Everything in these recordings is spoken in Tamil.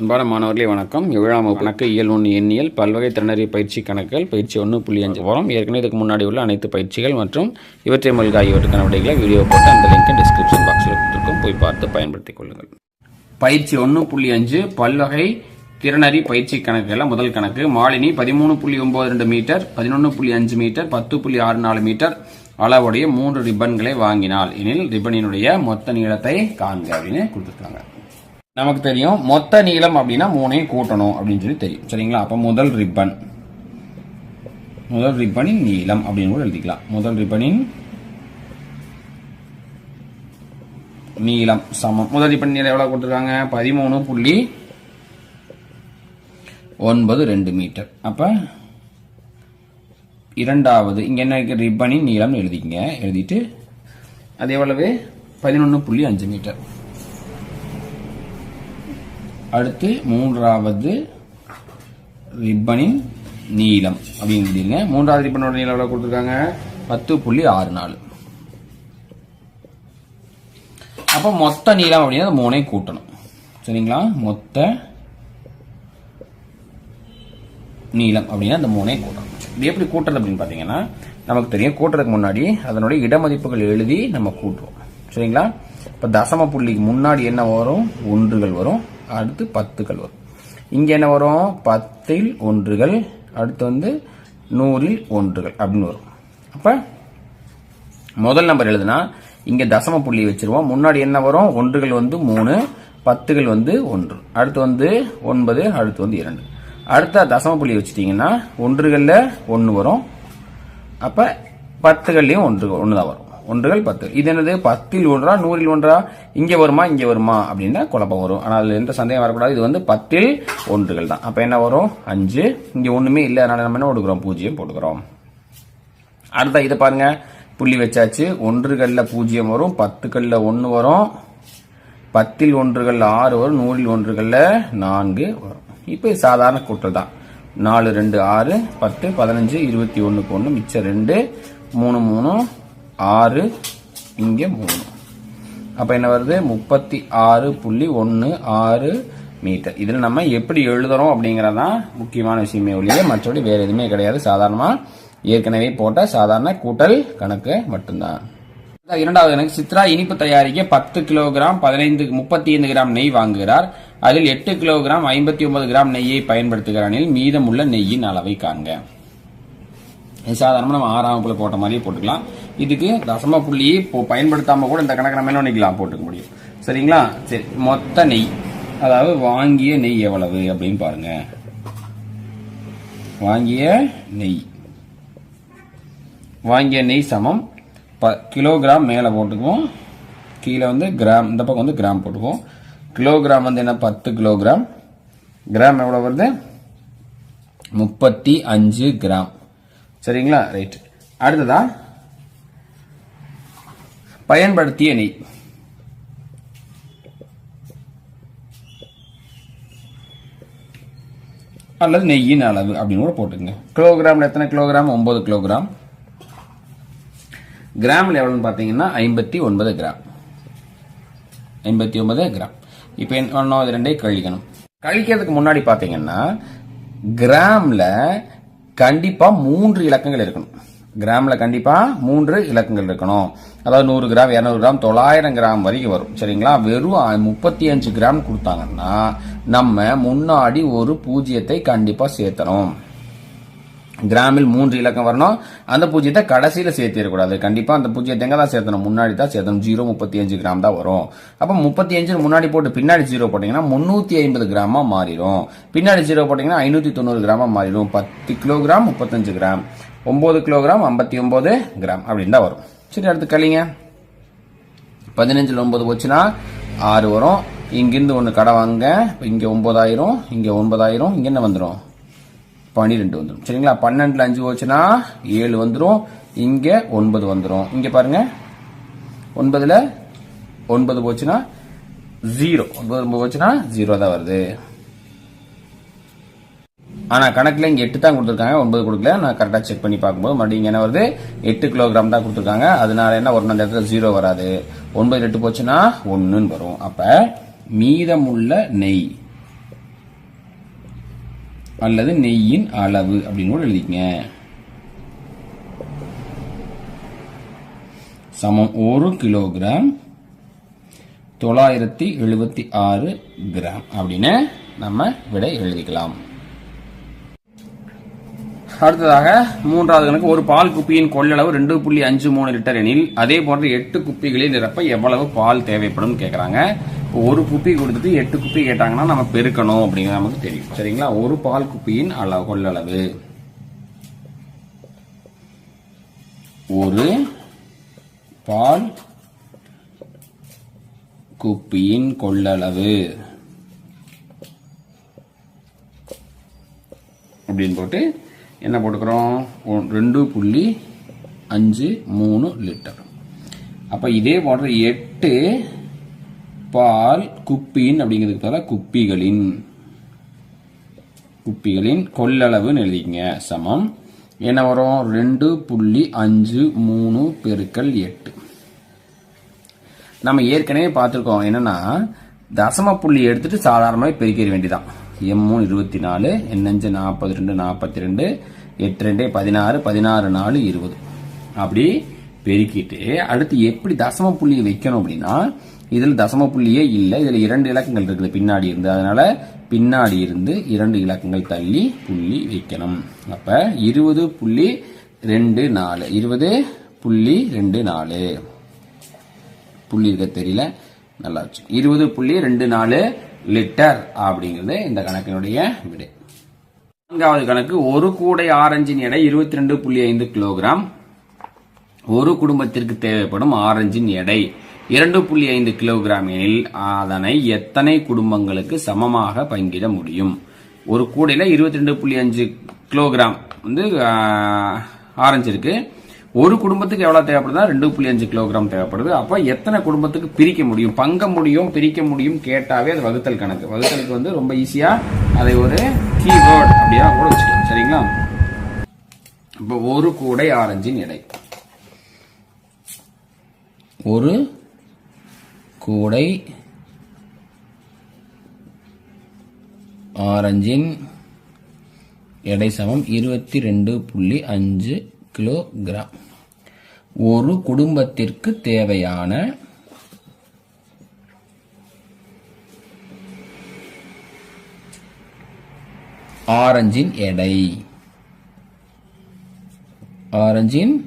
அன்பான மாணவர்களே வணக்கம். விழாம கணக்கு இயல் ஒன்று எண்ணியல் பல்வகை திறனறி பயிற்சி கணக்குகள் பயிற்சி ஒன்று புள்ளி அஞ்சு வரும். ஏற்கனவே இதுக்கு முன்னாடி உள்ள அனைத்து பயிற்சிகள் மற்றும் இவற்றை மொழிகள் ஆகியவற்றுக்கான விடைகளை வீடியோ போட்டு அந்த லிங்கை டிஸ்கிரிப்ஷன் பாக்ஸில் கொடுத்துருக்கோம். போய் பார்த்து பயன்படுத்திக் கொள்ளுங்கள். பயிற்சி ஒன்று புள்ளி அஞ்சு பல்வகை திறனறி பயிற்சி கணக்குகளில் முதல் கணக்கு. மாலினி பதிமூணு புள்ளி ஒன்பது ரெண்டு மீட்டர் பதினொன்று புள்ளி அஞ்சு மீட்டர் பத்து புள்ளி ஆறு நாலு மீட்டர் அளவுடைய மூன்று ரிப்பன்களை வாங்கினாள் எனில் ரிப்பனினுடைய மொத்த நீளத்தை காண்க அப்படின்னு கொடுத்துருக்காங்க. நமக்கு தெரியும். மொத்த நீளம் அப்படின்னா மூணையும் கூட்டணும் அப்படின்னு சொல்லி தெரியும். சரிங்களா? அப்போ முதல் ரிப்பன். முதல் ரிப்பனின் நீளம் அப்படின்னு கூட எழுதிக்கலாம். முதல் ரிப்பனின் நீளம் சமம். முதல் ரிப்பன் நீளம் எவ்வளோ கொடுத்துருக்காங்க? பதிமூணு புள்ளி ஒன்பது ரெண்டு மீட்டர். அப்போ இரண்டாவது இங்கே என்ன இருக்குது ரிப்பனின் நீளம்னு எழுதிக்கங்க. எழுதிட்டு அது எவ்வளவு? பதினொன்று புள்ளி அஞ்சு மீட்டர். அடுத்து மூன்றாவது ரிப்பனின் நீளம் அப்படின்னு எழுதிருங்க மூன்றாவது ரிப்பனோட நீளம் எவ்வளோ கொடுத்துருக்காங்க? பத்து புள்ளி ஆறு நாலு. அப்போ மொத்த நீளம் அப்படின்னா அந்த கூட்டணும். சரிங்களா? மொத்த நீளம் அப்படின்னா அந்த மூணை கூட்டணும். இது எப்படி கூட்டுறது அப்படின்னு பார்த்தீங்கன்னா நமக்கு தெரியும் கூட்டுறதுக்கு முன்னாடி அதனுடைய இடமதிப்புகள் எழுதி நம்ம கூட்டுவோம் சரிங்களா? இப்போ தசம புள்ளிக்கு முன்னாடி என்ன வரும்? ஒன்றுகள் வரும். அடுத்து பத்துகள் வரும். இங்க என்ன வரும்? பத்தில் ஒன்றுகள் அடுத்து வந்து நூறில் ஒன்றுகள் அப்படின்னு வரும். அப்ப முதல் நம்பர் எழுதுனா இங்க தசம புள்ளி வச்சிருவோம். முன்னாடி என்ன வரும்? ஒன்றுகள் வந்து மூணு பத்துகள் வந்து ஒன்று. அடுத்து வந்து ஒன்பது அடுத்து வந்து இரண்டு. அடுத்த தசம புள்ளி வச்சுட்டீங்கன்னா ஒன்றுகள்ல ஒன்று வரும். அப்ப பத்துகள்லயும் ஒன்று ஒன்று தான் வரும். ஒன்றுகள் பத்து. இது என்னது? பத்தில் ஒன்றா நூறில் ஒன்றா? இங்க வருமா இங்க வருமா? அப்படின்னா குழப்பம் வரும். ஆனால் அதுல எந்த சந்தேகம் வரக்கூடாது. இது வந்து பத்தில் ஒன்றுகள் தான். அப்ப என்ன வரும்? அஞ்சு. இங்க ஒண்ணுமே இல்லை. அதனால நம்ம என்ன கொடுக்குறோம்? பூஜ்ஜியம் போட்டுக்கிறோம். அடுத்த இதை பாருங்க. புள்ளி வச்சாச்சு. ஒன்றுகள்ல பூஜ்ஜியம் வரும். பத்துக்கள்ல ஒன்று வரும். பத்தில் ஒன்றுகள்ல ஆறு வரும். நூறில் ஒன்றுகள்ல நான்கு வரும். இப்போ இது சாதாரண கூட்டல் தான். நாலு ரெண்டு ஆறு பத்து பதினஞ்சு இருபத்தி ஒன்றுக்கு ஒன்று மிச்சம் ரெண்டு மூணு மூணு ஆறு இங்கே மூணு. அப்போ என்ன வருது? முப்பத்தி ஆறு புள்ளி ஒன்று ஆறு மீட்டர். இதில் நம்ம எப்படி எழுதுகிறோம் அப்படிங்கிறது தான் முக்கியமான விஷயமே ஒழிய மற்றபடி வேறு எதுவுமே கிடையாது. சாதாரணமாக ஏற்கனவே போட்ட சாதாரண கூட்டல் கணக்கு மட்டும்தான். இரண்டாவது கணக்கு. சித்ரா இனிப்பு தயாரிக்க பத்து கிலோகிராம் பதினைந்து முப்பத்தி ஐந்து கிராம் நெய் வாங்குகிறார். அதில் எட்டு கிலோகிராம் ஐம்பத்தி ஒன்பது கிராம் நெய்யை பயன்படுத்துகிறார். மீதமுள்ள நெய்யின் அளவை காண்க. இது சாதாரணமாக நம்ம ஆறாம் போட்ட மாதிரியே போட்டுக்கலாம். இதுக்கு தசம புள்ளியை இப்போ பயன்படுத்தாம கூட இந்த கணக்கு நம்ம என்ன பண்ணிக்கலாம்? போட்டுக்க முடியும். சரிங்களா? சரி மொத்த நெய். அதாவது வாங்கிய நெய் எவ்வளவு அப்படின்னு பாருங்க. வாங்கிய நெய். வாங்கிய நெய் சமம். ப கிலோகிராம் மேலே போட்டுக்குவோம். கீழே வந்து கிராம் இந்த பக்கம் வந்து கிராம் போட்டுக்குவோம். கிலோகிராம் வந்து என்ன? பத்து கிலோகிராம். கிராம் எவ்வளோ வருது? முப்பத்தி அஞ்சு கிராம். சரிங்களா? ரைட் அடுத்ததான் பயன்படுத்திய நெய். அல்லது நெய்யின் அளவு அப்படின்னு கூட போட்டுங்க கிலோகிராம்ல எத்தனை கிலோகிராம்? ஒன்பது கிலோகிராம். கிராம்ல எவ்வளவுன்னு பார்த்தீங்கன்னா ஐம்பத்தி ஒன்பது கிராம். ஐம்பத்தி ஒன்பது கிராம். இப்போ என்ன அது இது ரெண்டையும் கழிக்கணும். கழிக்கிறதுக்கு முன்னாடி பார்த்தீங்கன்னா கிராமில் கண்டிப்பாக மூன்று இலக்கங்கள் இருக்கணும். கிராமில் கண்டிப்பாக மூன்று இலக்கங்கள் இருக்கணும். அதாவது நூறு கிராம் இரநூறு கிராம் தொள்ளாயிரம் கிராம் வரைக்கும் வரும். சரிங்களா? வெறும் முப்பத்தி அஞ்சு கிராம் கொடுத்தாங்கன்னா நம்ம முன்னாடி ஒரு பூஜ்ஜியத்தை கண்டிப்பாக சேர்த்தணும். கிராமில் மூன்று இலக்கம் வரணும். அந்த பூஜ்ஜியத்தை கடைசியில் சேர்த்திடக்கூடாது. கண்டிப்பாக அந்த பூஜ்ஜியத்தை எங்கே தான் சேர்த்தணும்? முன்னாடி தான் சேர்த்தணும். ஜீரோ முப்பத்தி அஞ்சு கிராம் தான் வரும். அப்போ முப்பத்தி அஞ்சு முன்னாடி போட்டு பின்னாடி ஜீரோ போட்டிங்கன்னா முந்நூற்றி ஐம்பது கிராமாக மாறிடும். பின்னாடி ஜீரோ போட்டிங்கன்னா ஐநூற்றி தொண்ணூறு கிராமாக மாறிடும். பத்து கிலோகிராம் முப்பத்தஞ்சு கிராம். ஒம்பது கிலோகிராம் ஐம்பத்தி ஒம்பது கிராம் அப்படின்னு தான் வரும். சரி அடுத்து கழிங்க பதினஞ்சில் ஒன்பது போச்சுன்னா ஆறு வரும். இங்கிருந்து ஒன்று கடை வாங்க. இங்கே ஒன்பதாயிரம் இங்கே ஒன்பதாயிரம் இங்கே என்ன வந்துடும் பன்னிரெண்டு வந்துடும் சரிங்களா? பன்னெண்டில் அஞ்சு போச்சுன்னா ஏழு வந்துடும் இங்கே ஒன்பது வந்துடும் இங்கே பாருங்க. ஒன்பதில் ஒன்பது போச்சுன்னா ஜீரோ ஒன்பது போச்சுன்னா ஜீரோ தான் வருது. ஆனால் கணக்கில் இங்கே எட்டு தான் கொடுத்துருக்காங்க. ஒன்பது கொடுக்கல. நான் கரெக்டாக செக் பண்ணி பார்க்கும்போது மறுபடியும் இங்கே என்ன வருது? எட்டு கிலோகிராம் தான் கொடுத்துருக்காங்க. அதனால என்ன ஒரு அந்த இடத்துல ஜீரோ வராது. ஒன்பது எட்டு போச்சுன்னா ஒன்றுன்னு வரும். அப்போ மீதமுள்ள நெய் அல்லது நெய்யின் அளவு அப்படின்னு கூட எழுதிக்கங்க. சமம். ஒரு கிலோகிராம் தொள்ளாயிரத்தி எழுபத்தி ஆறு கிராம் அப்படின்னு நம்ம விடை எழுதிக்கலாம். அடுத்ததாக மூன்றாவது கணக்கு ஒரு பால் குப்பியின் கொள்ளளவு ரெண்டு புள்ளி அஞ்சு மூணு லிட்டர் எனில் அதே போன்ற எட்டு குப்பிகளில் நிரப்ப எவ்வளவு பால் தேவைப்படும் கேட்குறாங்க இப்போ ஒரு குப்பி கொடுத்துட்டு எட்டு குப்பி கேட்டாங்கன்னா நம்ம பெருக்கணும் அப்படிங்கிறது நமக்கு தெரியும். சரிங்களா? ஒரு பால் குப்பியின் அளவு கொள்ளளவு. ஒரு பால் குப்பியின் கொள்ளளவு. அப்படின்னு போட்டு என்ன போட்டுக்கிறோம்? ரெண்டு புள்ளி அஞ்சு மூணு லிட்டர். அப்போ இதே போன்ற எட்டு பால் குப்பியின் அப்படிங்கிறதுக்கு பதிலா குப்பிகளின் குப்பிகளின் கொள்ளளவுன்னு எழுதிக்கங்க. சமம். என்ன வரும்? ரெண்டு புள்ளி அஞ்சு மூணு பெருக்கல் எட்டு. நம்ம ஏற்கனவே பார்த்துருக்கோம். என்னன்னா தசம புள்ளி எடுத்துட்டு சாதாரணமாக பெருக்கிட வேண்டிதான் எம் மூணு இருபத்தி நாலு எண்ணஞ்சு நாற்பது ரெண்டு நாற்பத்தி ரெண்டு எட்டு ரெண்டு பதினாறு பதினாறு நாலு இருபது. அப்படி பெருக்கிட்டு அடுத்து எப்படி தசம புள்ளியை வைக்கணும் அப்படின்னா இதில் தசம புள்ளியே இல்லை இதில் இரண்டு இலக்கங்கள் இருக்குது பின்னாடி இருந்து. அதனால பின்னாடி இருந்து இரண்டு இலக்கங்கள் தள்ளி புள்ளி வைக்கணும். அப்ப இருபது புள்ளி ரெண்டு நாலு. இருபது புள்ளி ரெண்டு நாலு. புள்ளி இருக்க தெரியல. நல்லா வச்சு. இருபது புள்ளி ரெண்டு நாலு லிட்டர் அப்படிங்கிறது இந்த கணக்கினுடைய விடை. நான்காவது கணக்கு ஒரு கூடை ஆரஞ்சின் எடை இருபத்தி ரெண்டு புள்ளி ஐந்து கிலோகிராம். ஒரு குடும்பத்திற்கு தேவைப்படும் ஆரஞ்சின் எடை இரண்டு புள்ளி ஐந்து கிலோகிராம் எனில் அதனை எத்தனை குடும்பங்களுக்கு சமமாக பங்கிட முடியும்? ஒரு கூடையில இருபத்தி ரெண்டு புள்ளி அஞ்சு கிலோகிராம் வந்து ஆரஞ்சு இருக்குது ஒரு குடும்பத்துக்கு எவ்வளவு தேவைப்படுதா ரெண்டு புள்ளி அஞ்சு கிலோகிராம் தேவைப்படுது. அப்ப எத்தனை குடும்பத்துக்கு பிரிக்க முடியும்? பங்க முடியும் பிரிக்க முடியும் கேட்டாவே அது வகுத்தல் கணக்கு. வகுத்தலுக்கு வந்து ரொம்ப ஈஸியா அதை ஒரு கீவேர்ட் அப்படியா கூட வச்சுக்கலாம். சரிங்களா? இப்போ ஒரு கூடை ஆரஞ்சின் எடை. ஒரு கூடை ஆரஞ்சின் எடை சமம் இருபத்தி ரெண்டு புள்ளி அஞ்சு கிலோகிராம். ஒரு குடும்பத்திற்கு தேவையான ஆரஞ்சின் எடை. ஆரஞ்சின்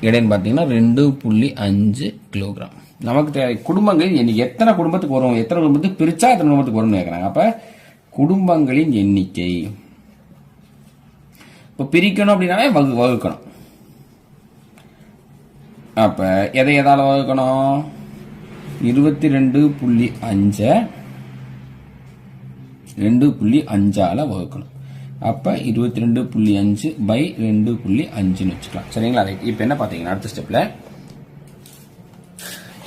எடைன்னு பார்த்தீங்கன்னா ரெண்டு புள்ளி அஞ்சு கிலோகிராம். நமக்கு தேவை குடும்பங்கள் எண்ணி- எத்தனை குடும்பத்துக்கு வரும்? எத்தனை குடும்பத்துக்கு பிரிச்சா எத்தனை குடும்பத்துக்கு வரும்னு கேட்குறாங்க அப்போ குடும்பங்களின் எண்ணிக்கை. இப்போ பிரிக்கணும் அப்படின்னாவே வகு வகுக்கணும். அப்ப எதை எதால வகுக்கணும்? இருபத்தி ரெண்டு புள்ளி அஞ்சை ரெண்டு புள்ளி அஞ்சால வகுக்கணும். அப்ப இருபத்தி ரெண்டு புள்ளி அஞ்சு பை ரெண்டு புள்ளி அஞ்சுன்னு வச்சுக்கலாம். சரிங்களா? ரைட். இப்போ என்ன பார்த்தீங்கன்னா அடுத்த ஸ்டெப்ல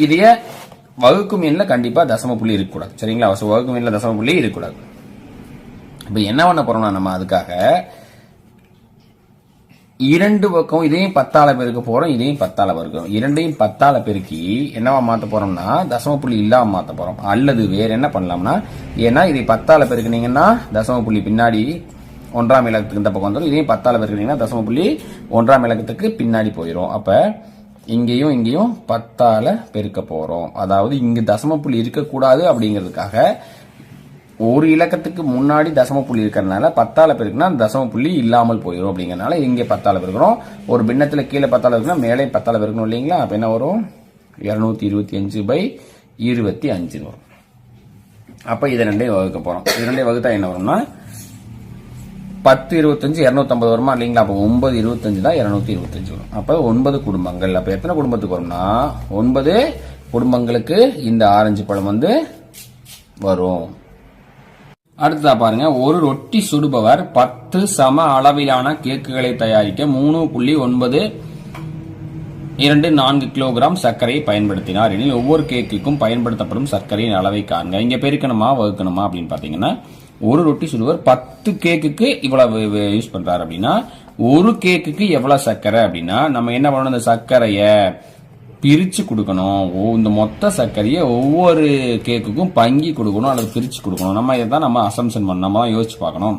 இதைய வகுக்கும் எண்ணில் கண்டிப்பா தசம புள்ளி இருக்கக்கூடாது. சரிங்களா? வகுக்கும் எண்ணில் தசம புள்ளி இருக்கக்கூடாது. இப்போ என்ன பண்ண போறோம்னா நம்ம அதுக்காக இரண்டு பக்கம் இதையும் பத்தால பெருக்க போறோம் இதையும் பத்தால பெருக்கிறோம் இரண்டையும் பத்தால பெருக்கி என்னவா மாத்த போறோம்னா தசம புள்ளி இல்லாம மாத்த போறோம். அல்லது வேற என்ன பண்ணலாம்னா ஏன்னா இதை பத்தால பெருக்குனீங்கன்னா தசம புள்ளி பின்னாடி ஒன்றாம் இலக்கத்துக்கு இந்த பக்கம் வந்துடும் இதையும் பத்தால பெருக்குனீங்கன்னா தசம புள்ளி ஒன்றாம் இலக்கத்துக்கு பின்னாடி போயிடும் அப்ப இங்கேயும் இங்கேயும் பத்தால பெருக்க போறோம். அதாவது இங்கு தசம புள்ளி இருக்கக்கூடாது அப்படிங்கிறதுக்காக ஒரு இலக்கத்துக்கு முன்னாடி தசம புள்ளி இருக்கிறதுனால பத்தால பெருக்குனா தசம புள்ளி இல்லாமல் போயிடும் அப்படிங்கிறனால இங்கே பத்தால பெருக்கிறோம். ஒரு பின்னத்தில் கீழே பத்தால இருக்குன்னா மேலே பத்தால பெருக்கணும் இல்லைங்களா? அப்போ என்ன வரும்? இரநூத்தி இருபத்தி அஞ்சு பை இருபத்தி அஞ்சுன்னு வரும். அப்போ இதை ரெண்டையும் வகுக்க போகிறோம் இது ரெண்டையும் வகுத்தா என்ன வரும்னா பத்து இருபத்தஞ்சு இரநூத்தம்பது வருமா இல்லைங்களா? அப்போ ஒன்பது இருபத்தஞ்சு தான் இரநூத்தி இருபத்தஞ்சு வரும். அப்போ ஒன்பது குடும்பங்கள். அப்போ எத்தனை குடும்பத்துக்கு வரும்னா ஒன்பது குடும்பங்களுக்கு இந்த ஆரஞ்சு பழம் வந்து வரும். அடுத்ததா பாருங்க ஒரு ரொட்டி சுடுபவர் பத்து சம அளவிலான கேக்குகளை தயாரிக்க மூணு புள்ளி ஒன்பது இரண்டு நான்கு கிலோகிராம் சர்க்கரையை பயன்படுத்தினார். எனில் ஒவ்வொரு கேக்குக்கும் பயன்படுத்தப்படும் சர்க்கரையின் அளவை காண்க. இங்க பெருக்கணுமா வகுக்கணுமா அப்படின்னு பாத்தீங்கன்னா ஒரு ரொட்டி சுடுவர் பத்து கேக்குக்கு இவ்வளவு யூஸ் பண்றாரு அப்படின்னா ஒரு கேக்குக்கு எவ்வளவு சர்க்கரை அப்படின்னா நம்ம என்ன பண்ணணும் இந்த சர்க்கரையை பிரித்து கொடுக்கணும். ஓ இந்த மொத்த சர்க்கரையை ஒவ்வொரு கேக்குக்கும் பங்கி கொடுக்கணும் அல்லது பிரித்து கொடுக்கணும். நம்ம இதை தான் நம்ம அசம்ஷன் பண்ணணும். நம்ம தான் யோசிச்சு பார்க்கணும்.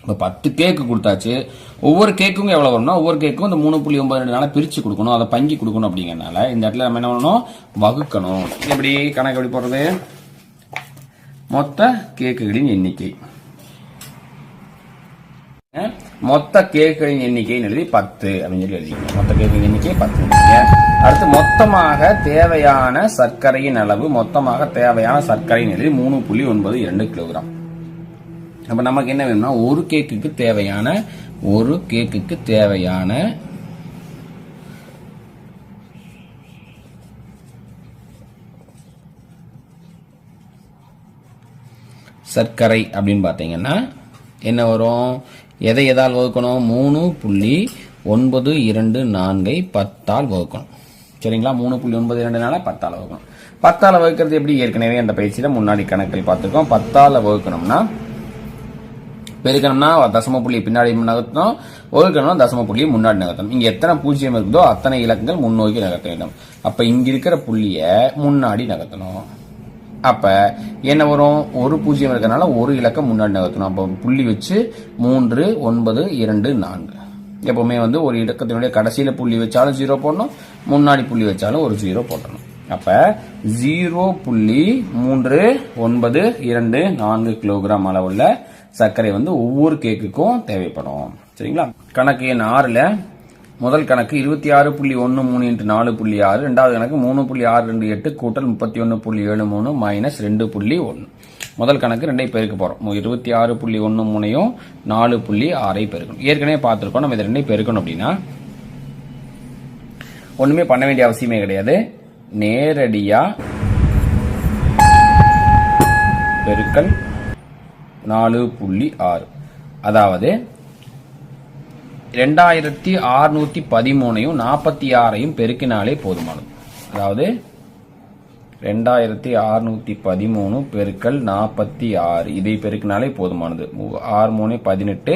இப்போ பத்து கேக்கு கொடுத்தாச்சு. ஒவ்வொரு கேக்கும் எவ்வளோ வரும்னா ஒவ்வொரு கேக்கும் இந்த மூணு புள்ளி ஒன்பது ரெண்டு நாளாக பிரித்து கொடுக்கணும். அதை பங்கி கொடுக்கணும் அப்படிங்கிறனால இந்த இடத்துல நம்ம என்ன பண்ணணும்? வகுக்கணும். எப்படி கணக்கு எப்படி போடுறது? மொத்த கேக்குகளின் எண்ணிக்கை. மொத்த கேக்குகளின் எண்ணிக்கைன்னு எழுதி பத்து அப்படின்னு சொல்லி எழுதிக்கணும். மொத்த கேக்குகளின் எண்ணிக்கை பத்து. அடுத்து மொத்தமாக தேவையான சர்க்கரையின் அளவு மொத்தமாக தேவையான சர்க்கரையின் எழுதி மூணு புள்ளி ஒன்பது இரண்டு கிலோகிராம் அப்ப நமக்கு என்ன வேணும்னா ஒரு கேக்குக்கு தேவையான ஒரு கேக்குக்கு தேவையான சர்க்கரை அப்படின்னு பார்த்தீங்கன்னா என்ன வரும்? எதை எதால் வகுக்கணும்? மூணு புள்ளி ஒன்பது இரண்டு நான்கை பத்தால் வகுக்கணும். சரிங்களா? மூணு புள்ளி ஒன்பது இரண்டுனால பத்தால் வகுக்கணும். பத்தால் வகுக்கிறது எப்படி? ஏற்கனவே அந்த பயிற்சியில் முன்னாடி கணக்கில் பார்த்துருக்கோம். பத்தால் வகுக்கணும்னா பெருக்கணும்னா தசம புள்ளி பின்னாடி நகர்த்தணும் ஒழுக்கணும்னா தசம புள்ளி முன்னாடி நகர்த்தணும். இங்க எத்தனை பூஜ்ஜியம் இருக்குதோ அத்தனை இலக்கங்கள் முன்னோக்கி நகர்த்த வேண்டும். அப்ப இங்க இருக்கிற புள்ளிய முன்னாடி நகர்த்தணும். அப்போ என்ன வரும்? ஒரு பூஜ்ஜியம் இருக்கறனால ஒரு இலக்கம் முன்னாடி நகர்த்தணும். அப்போ புள்ளி வச்சு மூன்று ஒன்பது இரண்டு நான்கு. எப்போவுமே வந்து ஒரு இலக்கத்தினுடைய கடைசியில் புள்ளி வச்சாலும் ஜீரோ போடணும். முன்னாடி புள்ளி வச்சாலும் ஒரு ஜீரோ போட்டணும் அப்போ ஜீரோ புள்ளி மூன்று ஒன்பது இரண்டு நான்கு கிலோகிராம் அளவுள்ள சர்க்கரை வந்து ஒவ்வொரு கேக்குக்கும் தேவைப்படும். சரிங்களா? கணக்கு எண் ஆறில் முதல் கணக்கு இருபத்தி ஆறு புள்ளி ஒன்று மூணு இன்ட்டு நாலு புள்ளி ஆறு ரெண்டாவது கணக்கு மூணு புள்ளி ஆறு ரெண்டு எட்டு கூட்டல் முப்பத்தி ஒன்று புள்ளி ஏழு மூணு மைனஸ் ரெண்டு புள்ளி ஒன்று. முதல் கணக்கு ரெண்டையும் பெருக்க போகிறோம் இருபத்தி ஆறு புள்ளி ஒன்று மூணையும் நாலு புள்ளி ஆறை பெருக்கணும். ஏற்கனவே பார்த்துருக்கோம். நம்ம இதை ரெண்டையும் பெருக்கணும் அப்படின்னா ஒன்றுமே பண்ண வேண்டிய அவசியமே கிடையாது. நேரடியாக பெருக்கல் நாலு புள்ளி ஆறு. அதாவது ரெண்டாயிரத்தி ஆறுநூற்றி பதிமூணையும் நாற்பத்தி ஆறையும் பெருக்கினாலே போதுமானது. அதாவது ரெண்டாயிரத்தி அறுநூத்தி பதிமூணு பெருக்கல் நாற்பத்தி ஆறு இதை பெருக்கினாலே போதுமானது. ஆறு மூணு பதினெட்டு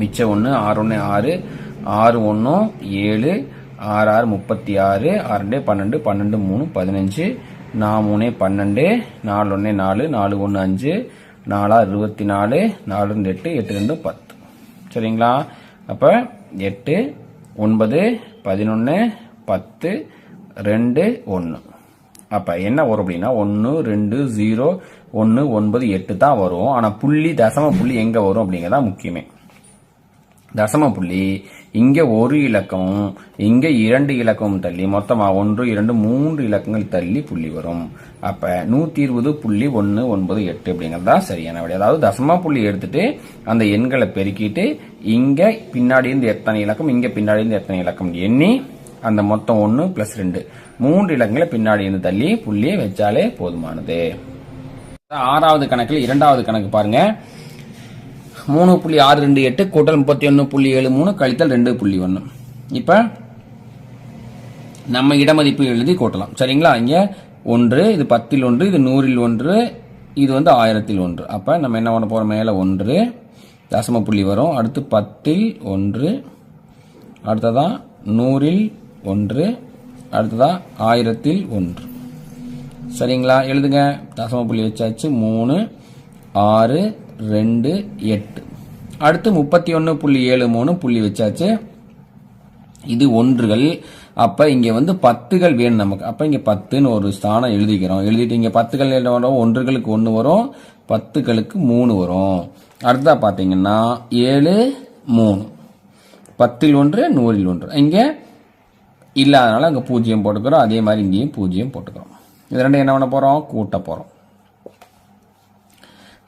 மிச்சம் ஒன்று ஆறு ஒன்று ஆறு ஆறு ஒன்றும் ஏழு ஆறு ஆறு முப்பத்தி ஆறு ஆறு ரெண்டு பன்னெண்டு பன்னெண்டு மூணு பதினஞ்சு நான் மூணு பன்னெண்டு நாலு ஒன்று நாலு நாலு ஒன்று அஞ்சு நாலா இருபத்தி நாலு நாலு ரெண்டு எட்டு எட்டு ரெண்டு பத்து. சரிங்களா? அப்போ எட்டு ஒன்பது பதினொன்று பத்து ரெண்டு ஒன்று அப்போ என்ன வரும் அப்படின்னா ஒன்று ரெண்டு ஜீரோ ஒன்று ஒன்பது எட்டு தான் வரும். ஆனால் புள்ளி தசம புள்ளி எங்கே வரும் அப்படிங்கிறதா முக்கியமே. தசம புள்ளி இங்க ஒரு இலக்கமும் இங்க இரண்டு இலக்கமும் தள்ளி மொத்தமா ஒன்று இரண்டு மூன்று இலக்கங்கள் தள்ளி புள்ளி வரும். அப்ப நூத்தி இருபது புள்ளி ஒன்னு ஒன்பது எட்டு அப்படிங்கிறது தான் சரியான விடை அதாவது தசம புள்ளி எடுத்துட்டு அந்த எண்களை பெருக்கிட்டு இங்க பின்னாடி இருந்து எத்தனை இலக்கம் இங்க பின்னாடி இருந்து எத்தனை இலக்கம் எண்ணி அந்த மொத்தம் ஒன்று பிளஸ் ரெண்டு. மூன்று இலக்கங்களை பின்னாடி இருந்து தள்ளி புள்ளியை வச்சாலே போதுமானது. ஆறாவது கணக்கில் இரண்டாவது கணக்கு பாருங்க. மூணு புள்ளி ஆறு ரெண்டு எட்டு கூட்டல் முப்பத்தி ஒன்று புள்ளி ஏழு மூணு கழித்தல் ரெண்டு புள்ளி ஒன்று இப்போ நம்ம இடமதிப்பு எழுதி கூட்டலாம். சரிங்களா? இங்கே ஒன்று இது பத்தில் ஒன்று இது நூறில் ஒன்று இது வந்து ஆயிரத்தில் ஒன்று. அப்போ நம்ம என்ன பண்ண போகிறோம் மேலே ஒன்று தசம புள்ளி வரும். அடுத்து பத்தில் ஒன்று அடுத்ததா நூறில் ஒன்று அடுத்ததா ஆயிரத்தில் ஒன்று. சரிங்களா? எழுதுங்க. தசம புள்ளி வச்சாச்சு மூணு ஆறு ரெண்டு எட்டு. அடுத்து முப்பத்தி ஒன்று புள்ளி ஏழு மூணு புள்ளி வச்சாச்சு. இது ஒன்றுகள். அப்போ இங்கே வந்து பத்துகள் வேணும் நமக்கு. அப்போ இங்கே பத்துன்னு ஒரு ஸ்தானம் எழுதிக்கிறோம். எழுதிட்டு இங்கே பத்துகள் என்ன வரும்? ஒன்றுகளுக்கு ஒன்று வரும். பத்துகளுக்கு மூணு வரும். அடுத்தா பார்த்தீங்கன்னா ஏழு மூணு. பத்தில் ஒன்று நூறில் ஒன்று. இங்கே இல்லாதனால அங்கே பூஜ்ஜியம் போட்டுக்கிறோம். அதே மாதிரி இங்கேயும் பூஜ்ஜியம் போட்டுக்கிறோம். இது ரெண்டும் என்ன பண்ண போகிறோம் கூட்ட போகிறோம்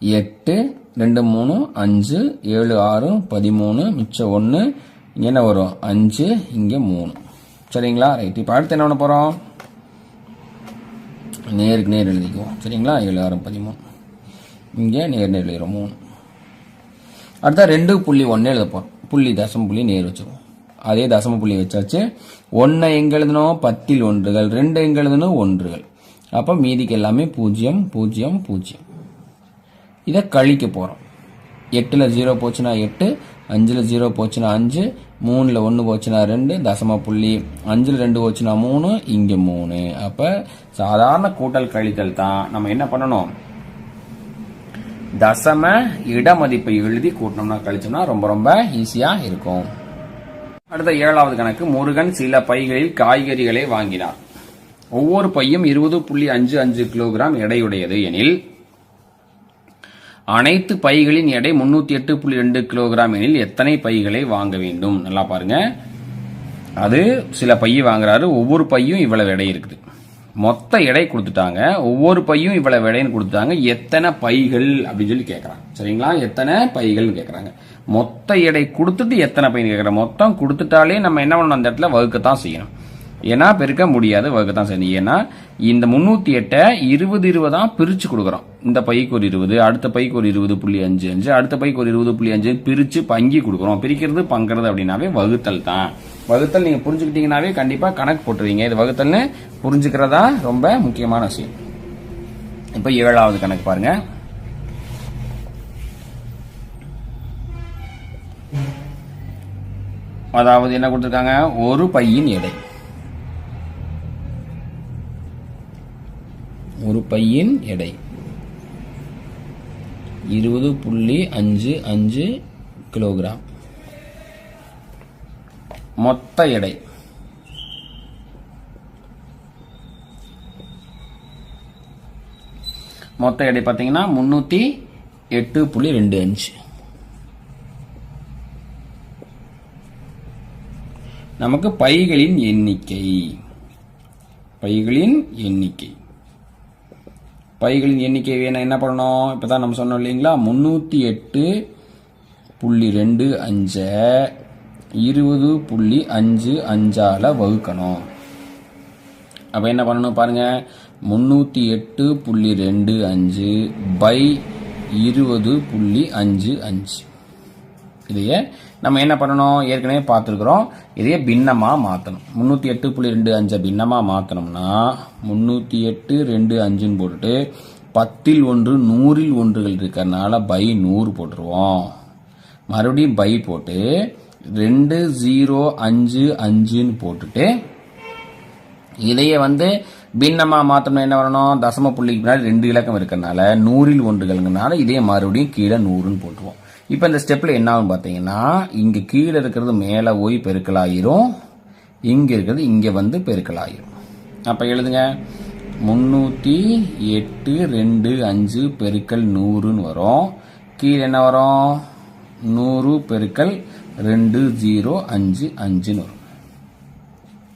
எட்டு ரெண்டு மூணு அஞ்சு ஏழு ஆறு பதிமூணு மிச்சம் ஒன்று இங்கே என்ன வரும்? அஞ்சு இங்கே மூணு. சரிங்களா? ரைட் இப்போ அடுத்து என்ன பண்ண போகிறோம் நேருக்கு நேர் எழுதிக்குவோம். சரிங்களா? ஏழு ஆறு பதிமூணு. இங்கே நேர் நேர் எழுதிடும் மூணு. அடுத்தா ரெண்டு புள்ளி ஒன்று எழுத போகிறோம் புள்ளி தசம புள்ளி நேர் வச்சுருவோம். அதே தசம புள்ளி வச்சாச்சு. ஒன்றை எங்கே எழுதணும் பத்தில் ஒன்றுகள். ரெண்டு எங்கே எழுதணும் ஒன்றுகள். அப்போ மீதிக்கு எல்லாமே பூஜ்ஜியம் பூஜ்ஜியம் பூஜ்ஜியம். இதை கழிக்க போகிறோம் எட்டில் ஜீரோ போச்சுன்னா எட்டு அஞ்சில் ஜீரோ போச்சுன்னா அஞ்சு மூணில் ஒன்று போச்சுன்னா ரெண்டு தசம புள்ளி அஞ்சில் ரெண்டு போச்சுன்னா மூணு இங்கே மூணு. அப்போ சாதாரண கூட்டல் கழித்தல் தான் நம்ம என்ன பண்ணணும்? தசம இடமதிப்பை எழுதி கூட்டணும்னா கழிச்சோம்னா ரொம்ப ரொம்ப ஈஸியாக இருக்கும். அடுத்த ஏழாவது கணக்கு முருகன் சில பைகளில் காய்கறிகளை வாங்கினார். ஒவ்வொரு பையும் இருபது புள்ளி அஞ்சு அஞ்சு கிலோகிராம் எடையுடையது எனில் அனைத்து பைகளின் எடை முன்னூத்தி எட்டு புள்ளி ரெண்டு கிலோகிராம் எனில் எத்தனை பைகளை வாங்க வேண்டும்? நல்லா பாருங்க. அது சில பையை வாங்குறாரு. ஒவ்வொரு பையும் இவ்வளவு எடை இருக்குது. மொத்த எடை கொடுத்துட்டாங்க. ஒவ்வொரு பையும் இவ்வளவு எடைன்னு கொடுத்துட்டாங்க. எத்தனை பைகள் அப்படின்னு சொல்லி கேட்கறாங்க சரிங்களா? எத்தனை பைகள்னு கேட்கறாங்க மொத்த எடை கொடுத்துட்டு எத்தனை பைன்னு கேட்கறாங்க மொத்தம் கொடுத்துட்டாலே நம்ம என்ன பண்ணணும்? அந்த இடத்துல வகுக்கத்தான் செய்யணும். ஏன்னா பெருக்க முடியாது வகுக்கத்தான் செய்யணும் ஏன்னா இந்த முந்நூற்றி எட்டை இருபது இருபது தான் பிரித்து கொடுக்குறோம். இந்த பைக்கு ஒரு இருபது அடுத்த பைக்கு ஒரு இருபது புள்ளி அஞ்சு அஞ்சு அடுத்த பைக்கு ஒரு இருபது புள்ளி அஞ்சு பிரித்து பங்கி கொடுக்குறோம். பிரிக்கிறது பங்கிறது அப்படின்னாவே வகுத்தல் தான். வகுத்தல் நீங்கள் புரிஞ்சுக்கிட்டீங்கன்னாவே கண்டிப்பாக கணக்கு போட்டுருவீங்க. இது வகுத்தல்னு புரிஞ்சுக்கிறதா ரொம்ப முக்கியமான விஷயம். இப்போ ஏழாவது கணக்கு பாருங்கள் அதாவது என்ன கொடுத்துருக்காங்க? ஒரு பையின் எடை. ஒரு பையின் எடை. இருபது புள்ளி அஞ்சு அஞ்சு கிலோகிராம். மொத்த எடை. மொத்த எடை பார்த்தீங்கன்னா முன்னூற்றி எட்டு புள்ளி ரெண்டு அஞ்சு. நமக்கு பைகளின் எண்ணிக்கை. பைகளின் எண்ணிக்கை. பைகளின் எண்ணிக்கை வேணும் என்ன பண்ணணும்? இப்பதான் நம்ம சொன்னோம் இல்லைங்களா? முந்நூற்றி எட்டு புள்ளி ரெண்டு அஞ்சை இருபது புள்ளி அஞ்சு அஞ்சால் வகுக்கணும். அப்போ என்ன பண்ணணும் பாருங்கள் முந்நூற்றி எட்டு புள்ளி ரெண்டு அஞ்சு பை இருபது புள்ளி அஞ்சு அஞ்சு. இதையே நம்ம என்ன பண்ணணும்? ஏற்கனவே பார்த்துருக்குறோம். இதையே பின்னமாக மாற்றணும் முந்நூற்றி எட்டு புள்ளி ரெண்டு அஞ்சை பின்னமாக மாற்றணும்னா முந்நூற்றி எட்டு ரெண்டு அஞ்சுன்னு போட்டுட்டு பத்தில் ஒன்று நூறில் ஒன்றுகள் இருக்கிறதுனால பை நூறு போட்டுருவோம். மறுபடியும் பை போட்டு ரெண்டு ஜீரோ அஞ்சு அஞ்சுன்னு போட்டுட்டு இதையே வந்து பின்னமாக மாற்றணும் என்ன வரணும்? தசம புள்ளிக்கு பின்னாடி ரெண்டு இலக்கம் இருக்கிறதுனால நூறில் ஒன்றுகள்னால இதே மறுபடியும் கீழே நூறுன்னு போட்டுருவோம். இப்போ இந்த ஸ்டெப்பில் என்ன ஆகும் பார்த்தீங்கன்னா இங்கே கீழே இருக்கிறது மேலே போய் பெருக்கலாயிரும். இங்கே இருக்கிறது இங்கே வந்து பெருக்கலாயிரும். அப்போ எழுதுங்க. முந்நூற்றி எட்டு ரெண்டு அஞ்சு பெருக்கல் நூறுன்னு வரும். கீழே என்ன வரும்? நூறு பெருக்கல் ரெண்டு ஜீரோ அஞ்சு அஞ்சுன்னு வரும்.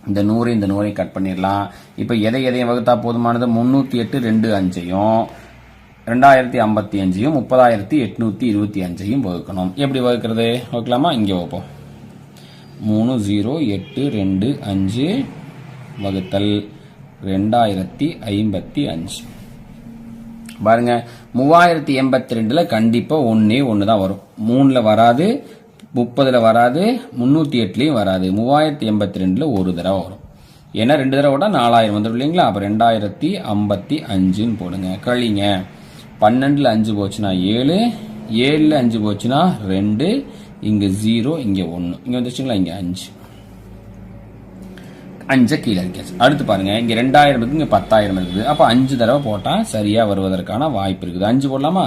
இந்த நூறு இந்த நூறை கட் பண்ணிடலாம். இப்போ எதை எதையும் வகுத்தா போதுமானது? முந்நூற்றி எட்டு ரெண்டு அஞ்சையும். ரெண்டாயிரத்தி ஐம்பத்தி அஞ்சையும் முப்பதாயிரத்தி எட்நூற்றி இருபத்தி அஞ்சையும் வகுக்கணும். எப்படி வகுக்கிறது? வகுக்கலாமா? இங்கே வைப்போம் மூணு ஜீரோ எட்டு ரெண்டு அஞ்சு வகுத்தல் ரெண்டாயிரத்தி ஐம்பத்தி அஞ்சு. பாருங்க மூவாயிரத்தி எண்பத்தி ரெண்டில் கண்டிப்பாக ஒன்றே ஒன்று தான் வரும். மூணில் வராது முப்பதில் வராது முந்நூற்றி எட்டுலேயும் வராது. மூவாயிரத்தி எண்பத்தி ரெண்டில் ஒரு தடவை வரும். ஏன்னா ரெண்டு தடவை விட நாலாயிரம் வந்துடும் இல்லைங்களா? அப்போ ரெண்டாயிரத்தி ஐம்பத்தி அஞ்சுன்னு போடுங்க. கழிங்க. பன்னெண்டில் அஞ்சு போச்சுன்னா ஏழு ஏழில் அஞ்சு போச்சுன்னா ரெண்டு இங்கே ஜீரோ இங்கே ஒன்று இங்கே வந்துச்சுங்களா இங்கே அஞ்சு. அஞ்சை கீழே இருக்காச்சு அடுத்து பாருங்கள் இங்கே ரெண்டாயிரம் இருக்குது இங்கே பத்தாயிரம் இருக்குது. அப்போ அஞ்சு தடவை போட்டால் சரியாக வருவதற்கான வாய்ப்பு இருக்குது. அஞ்சு போடலாமா?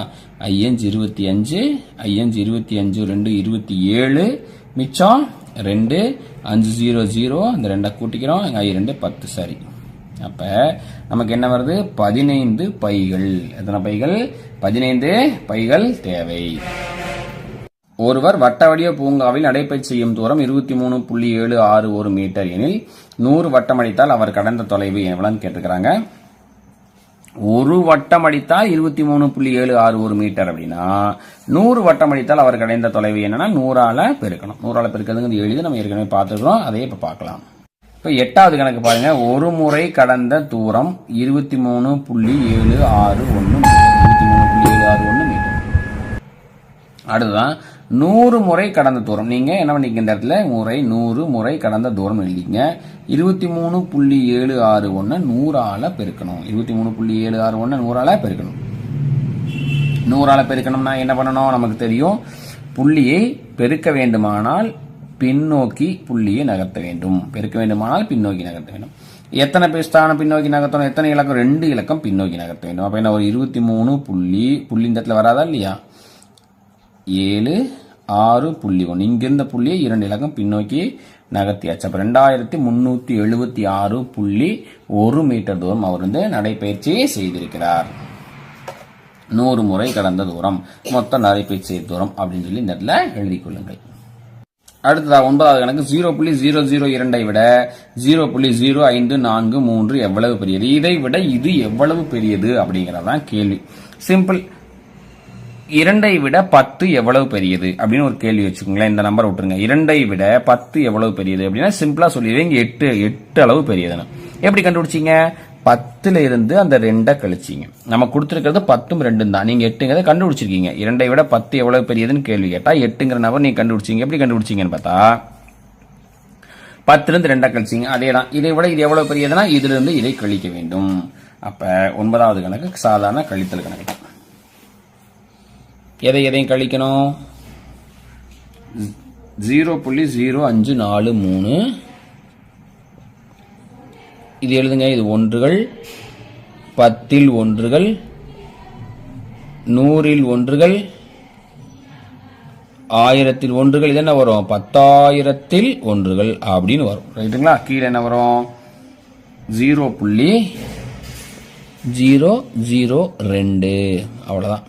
ஐயஞ்சு இருபத்தி அஞ்சு ஐயஞ்சு இருபத்தி அஞ்சு ரெண்டு இருபத்தி ஏழு மிச்சம் ரெண்டு அஞ்சு ஜீரோ ஜீரோ இந்த ரெண்டை கூட்டிக்கிறோம். ஐ ரெண்டு பத்து சரி. அப்போ நமக்கு என்ன வருது? பதினைந்து பைகள். எத்தனை பைகள்? பதினைந்து பைகள் தேவை. ஒருவர் வட்டவடிவ பூங்காவில் நடைபயிற்சி செய்யும் தூரம் இருபத்தி மூணு புள்ளி ஏழு ஆறு ஒரு மீட்டர் எனில் நூறு வட்டம் அடித்தால் அவர் கடந்த தொலைவு எவ்வளவுன்னு கேட்டிருக்கிறாங்க. ஒரு வட்டம் அடித்தால் இருபத்தி மூணு புள்ளி ஏழு ஆறு ஒரு மீட்டர் அப்படின்னா நூறு வட்டம் அடித்தால் அவர் கடைந்த தொலைவு என்னன்னா நூறால பெருக்கணும். நூறால பெருக்கிறதுங்கிறது எளிது. நம்ம ஏற்கனவே பார்த்துருக்கோம் அதையே இப்ப பார்க்கலாம். இப்போ எட்டாவது கணக்கு பாருங்க. ஒரு முறை கடந்த தூரம் இருபத்தி மூணு புள்ளி ஏழு ஆறு ஒன்று இருபத்தி மூணு புள்ளி ஏழு ஆறு ஒன்று மீட்டர். அடுத்ததான் நூறு முறை கடந்த தூரம். நீங்க என்ன பண்ணிக்க இந்த இடத்துல? முறை நூறு முறை கடந்த தூரம் எழுதிங்க இருபத்தி மூணு புள்ளி ஏழு ஆறு ஒன்று நூறால பெருக்கணும். இருபத்தி மூணு புள்ளி ஏழு ஆறு ஒன்று நூறால பெருக்கணும். நூறால பெருக்கணும்னா என்ன பண்ணணும்? நமக்கு தெரியும். புள்ளியை பெருக்க வேண்டுமானால் பின்னோக்கி புள்ளியை நகர்த்த வேண்டும். பெருக்க வேண்டுமானால் பின்னோக்கி நகர்த்த வேண்டும். எத்தனை பேர் ஸ்தானம் பின்னோக்கி நகர்த்தணும்? எத்தனை இலக்கம்? ரெண்டு இலக்கம் பின்னோக்கி நகர்த்த வேண்டும். அப்போ என்ன ஒரு இருபத்தி மூணு புள்ளி புள்ளி இந்த இடத்துல வராதா இல்லையா? ஏழு ஆறு புள்ளி ஒன்று. இங்கிருந்த புள்ளியை இரண்டு இலக்கம் பின்னோக்கி நகர்த்தியாச்சு. அப்போ ரெண்டாயிரத்தி முந்நூற்றி எழுபத்தி ஆறு புள்ளி ஒரு மீட்டர் தூரம் அவர் வந்து நடைபயிற்சி செய்திருக்கிறார். நூறு முறை கடந்த தூரம். மொத்த நடைபயிற்சி தூரம் அப்படின்னு சொல்லி இந்த இடத்துல எழுதி கொள்ளுங்கள். அடுத்ததாக ஒன்பதாவது கணக்கு ஜீரோ புள்ளி ஜீரோ ஜீரோ இரண்டை விட ஜீரோ புள்ளி ஜீரோ ஐந்து நான்கு மூன்று எவ்வளவு பெரியது? இதை விட இது எவ்வளவு பெரியது அப்படிங்கிறதான் கேள்வி. சிம்பிள் இரண்டை விட பத்து எவ்வளவு பெரியது? அப்படின்னு ஒரு கேள்வி வச்சுக்கோங்களேன். இந்த நம்பர் விட்டுருங்க. இரண்டை விட பத்து எவ்வளவு பெரியது அப்படின்னா சிம்பிளா சொல்லிடுவேன் எட்டு எட்டு அளவு பெரியதுன்னு. எப்படி கண்டுபிடிச்சீங்க? பத்துல இருந்து அந்த ரெண்டை கழிச்சிங்க. நம்ம கொடுத்துருக்கிறது பத்தும் ரெண்டும் தான். நீங்க எட்டுங்கிறத கண்டுபிடிச்சிருக்கீங்க. இரண்டை விட பத்து எவ்வளவு பெரியதுன்னு கேள்வி கேட்டா எட்டுங்கிற நபர் நீங்க கண்டுபிடிச்சீங்க. எப்படி கண்டுபிடிச்சீங்கன்னு பார்த்தா பத்துல இருந்து ரெண்டை கழிச்சிங்க. அதே தான் இதை விட இது எவ்வளவு பெரியதுன்னா இதுல இருந்து இதை கழிக்க வேண்டும். அப்ப ஒன்பதாவது கணக்கு சாதாரண கழித்தல் கணக்கு. தான் எதை எதையும் கழிக்கணும்? ஜீரோ புள்ளி ஜீரோ அஞ்சு நாலு மூணு இது எழுதுங்க இது ஒன்றுகள் பத்தில் ஒன்றுகள் நூறில் ஒன்றுகள் ஆயிரத்தில் ஒன்றுகள் இது என்ன வரும்? பத்தாயிரத்தில் ஒன்றுகள் அப்படின்னு வரும். ரைட்டுங்களா? கீழே என்ன வரும்? ஜீரோ புள்ளி ஜீரோ ஜீரோ ரெண்டு. அவ்வளோதான்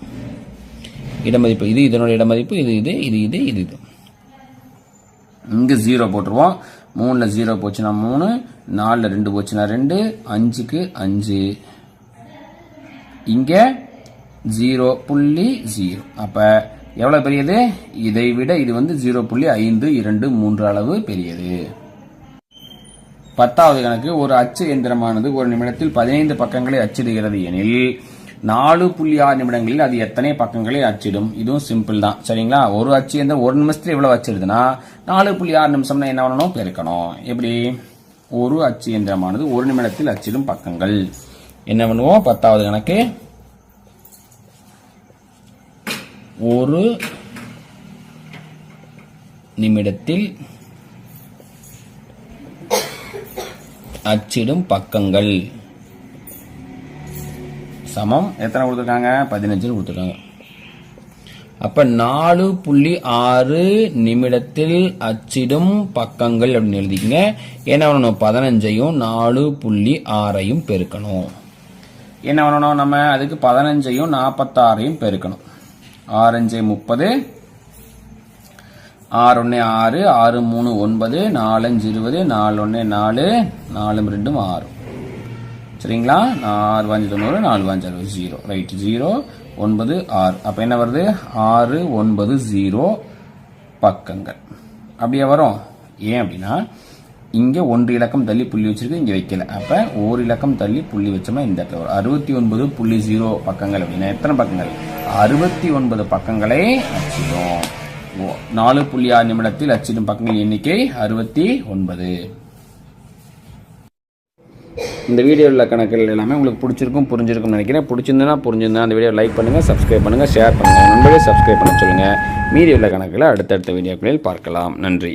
இடமதிப்பு இது இதனோட இடமதிப்பு இது இது இது இது இது இது. இங்கே ஜீரோ போட்டுருவோம். மூணில் ஜீரோ போச்சுன்னா மூணு நாலில் ரெண்டு போச்சுன்னா ரெண்டு அஞ்சுக்கு அஞ்சு. இங்கே ஜீரோ புள்ளி ஜீரோ அப்போ எவ்வளோ பெரியது? இதை விட இது வந்து ஜீரோ புள்ளி ஐந்து இரண்டு மூன்று அளவு பெரியது. பத்தாவது கணக்கு ஒரு அச்சு எந்திரமானது ஒரு நிமிடத்தில் பதினைந்து பக்கங்களை அச்சிடுகிறது எனில் நாலு புள்ளி ஆறு நிமிடங்களில் அது எத்தனை பக்கங்களை அச்சிடும்? இதுவும் சிம்பிள் தான். சரிங்களா? ஒரு அச்சு எந்த ஒரு நிமிஷத்துல எவ்வளவு அச்சிடுதுன்னா நாலு புள்ளி ஆறு நிமிஷம்னா என்ன பண்ணணும்? பெருக்கணும். எப்படி? ஒரு அச்சு எந்திரமானது ஒரு நிமிடத்தில் அச்சிடும் பக்கங்கள். என்ன பண்ணுவோம்? பத்தாவது கணக்கு. ஒரு நிமிடத்தில் அச்சிடும் பக்கங்கள். சமம். எத்தனை கொடுத்துருக்காங்க? பதினஞ்சுன்னு கொடுத்துருக்காங்க. அப்போ நாலு புள்ளி ஆறு நிமிடத்தில் அச்சிடும் பக்கங்கள் அப்படின்னு எழுதிக்கங்க. என்ன பண்ணணும்? பதினஞ்சையும் நாலு புள்ளி ஆறையும் பெருக்கணும். என்ன பண்ணணும் நம்ம? அதுக்கு பதினஞ்சையும் நாற்பத்தாறையும் பெருக்கணும். ஆறஞ்சு முப்பது ஆறு ஒன்று ஆறு ஆறு மூணு ஒன்பது நாலஞ்சு இருபது நாலு ஒன்று நாலு நாலும் ரெண்டும் ஆறு. சரிங்களா? ஆறு அஞ்சு தொண்ணூறு நாலு அஞ்சு அறுபது ஜீரோ ரைட் ஜீரோ ஒன்பது ஆறு. அப்போ என்ன வருது? ஆறு ஒன்பது ஜீரோ பக்கங்கள். அப்படியே வரும்? ஏன் அப்படின்னா இங்கே ஒன்று இலக்கம் தள்ளி புள்ளி வச்சிருக்கு இங்கே வைக்கல. அப்போ ஒரு இலக்கம் தள்ளி புள்ளி வச்சோம்னா இந்த இடத்துல வரும். அறுபத்தி ஒன்பது புள்ளி ஜீரோ பக்கங்கள் அப்படின்னா எத்தனை பக்கங்கள்? அறுபத்தி ஒன்பது பக்கங்களை அச்சிடும். ஓ, நாலு புள்ளி ஆறு நிமிடத்தில் அச்சிடும் பக்கங்கள் எண்ணிக்கை அறுபத்தி ஒன்பது. இந்த வீடியோவில் உள்ள கணக்குகள் எல்லாமே உங்களுக்கு பிடிச்சிருக்கும் புரிஞ்சிருக்கும்னு நினைக்கிறேன். பிடிச்சிருந்தனா புரிஞ்சிருந்தா அந்த வீடியோ லைக் பண்ணுங்கள் சப்ஸ்கிரைப் பண்ணுங்கள் ஷேர் பண்ணுங்கள் நண்பர்களே சப்ஸ்கிரைப் பண்ண சொல்லுங்கள் மீதி உள்ள கணக்குகளை அடுத்தடுத்த வீடியோக்களில் பார்க்கலாம். நன்றி.